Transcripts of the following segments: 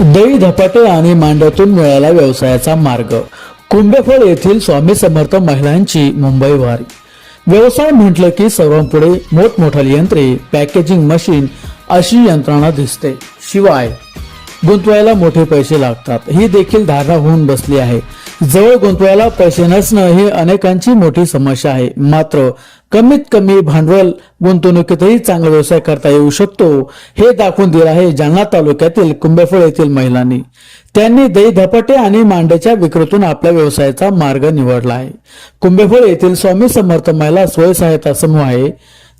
दही धपाटे आणि मांड्यातून मिळाला व्यवसायाचा मार्ग. कुंभेफळ येथील स्वामी समर्थ महिलांची मुंबई वारी. व्यवसाय म्हटलं की सर्वांपुढे मोठमोठाली यंत्रे पॅकेजिंग मशीन अशी यंत्रणा दिसते. शिवाय गुंतवायला मोठे पैसे लागतात. ही देखील धारणा होऊन बसली आहे. जवळ गुंतवायला पैसे नसणं ही अनेकांची मोठी समस्या आहे. मात्र कमीत कमी भांडवल गुंतवणुकीतही चांगला व्यवसाय करता येऊ शकतो. हे दाखवून दिलं आहे जालना तालुक्यातील कुंभेफळ येथील महिलांनी. त्यांनी दही धपाटे आणि मांड्याच्या विक्रीतून आपल्या व्यवसायाचा मार्ग निवडला आहे. कुंभेफळ येथील स्वामी समर्थ महिला स्वयंसहायता समूह आहे.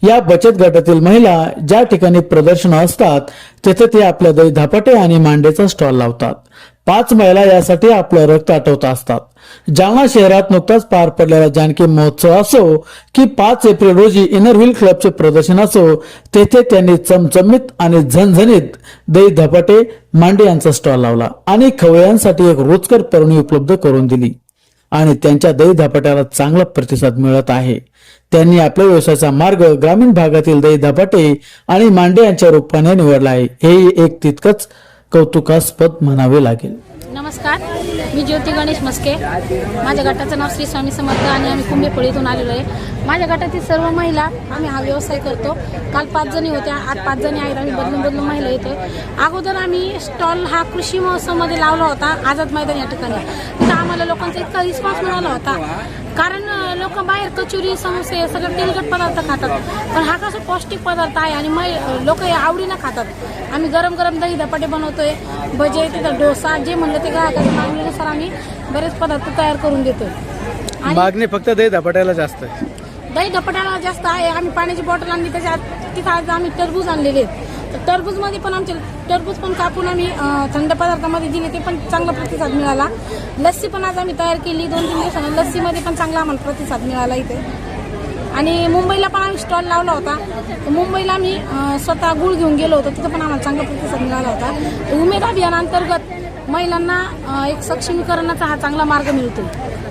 या बचत गटातील महिला ज्या ठिकाणी प्रदर्शन असतात तेथे ते आपल्या दही धपाटे आणि मांडेचा स्टॉल लावतात. पाच महिला यासाठी आपलं रक्त आटवत असतात. जालना शहरात नुकताच पार पडलेला जानकी महोत्सव असो की पाच एप्रिल रोजी इनर व्हील क्लबचे प्रदर्शन असो तेथे त्यांनी चमचमीत आणि झणझणीत दही धपाटे मांडे यांचा स्टॉल लावला आणि खवयांसाठी एक रोजकर परवणी उपलब्ध करून दिली. आणि त्यांच्या दही धपाट्याला चांगला प्रतिसाद मिळत आहे. त्यांनी आपल्या व्यवसायाचा मार्ग ग्रामीण भागातील दही धपाटे आणि मांडे यांच्या रूपाने निवडला आहे. हे एक तितकंच कौतुकास्पद म्हणावे लागेल. नमस्कार. मी ज्योती गणेश मस्के माझ्या गटाचं नाव श्री स्वामी समर्थ आणि आम्ही कुंभेफळीतून आलेलो आहे. माझ्या गटातील सर्व महिला आम्ही हा व्यवसाय करतो. काल पाच जणी होत्या आज पाच जणी आहेत. आम्ही बदलून बदलून महिला येतो अगोदर आम्ही स्टॉल हा कृषी महोत्सवमध्ये लावला होता आझाद मैदान या ठिकाणी. तिथं आम्हाला लोकांचा इतका रिस्पॉन्स मिळाला होता. कारण लोक बाहेर कचोरी समोसे सगळं तेलकट पदार्थ खातात. पण हा कसा पौष्टिक पदार्थ आहे आणि मै लोक हे आवडीनं खातात. आम्ही गरम गरम दही धपाटे बनवतोय भजे तिथं डोसा जे म्हणलं ते ग्राहकाच्या मागणीनुसार आम्ही बरेच पदार्थ तयार करून आणि मागणी फक्त दही धपाट्याला जास्त आहे. दही धपाट्याला जास्त आहे. आम्ही पाण्याची बॉटल आणली त्याच्यात तिथं आज आम्ही टरबूज आणलेले आहेत. तर टरबूजमध्ये पण आमचे टरबूज पण कापून आम्ही अं, थंड पदार्थामध्ये दिले ते पण चांगला प्रतिसाद मिळाला. लस्सी पण आज आम्ही तयार केली दोन तीन दिवसानं. लस्सीमध्ये पण चांगला आम्हाला प्रतिसाद मिळाला इथे. आणि मुंबईला पण आम्ही स्टॉल लावला होता. तर मुंबईला आम्ही अं, स्वतः गुळ घेऊन गेलो होतो. तिथं पण आम्हाला चांगला प्रतिसाद मिळाला होता. उमेद अभियानांतर्गत महिलांना एक सक्षमीकरणाचा हा चांगला मार्ग मिळतो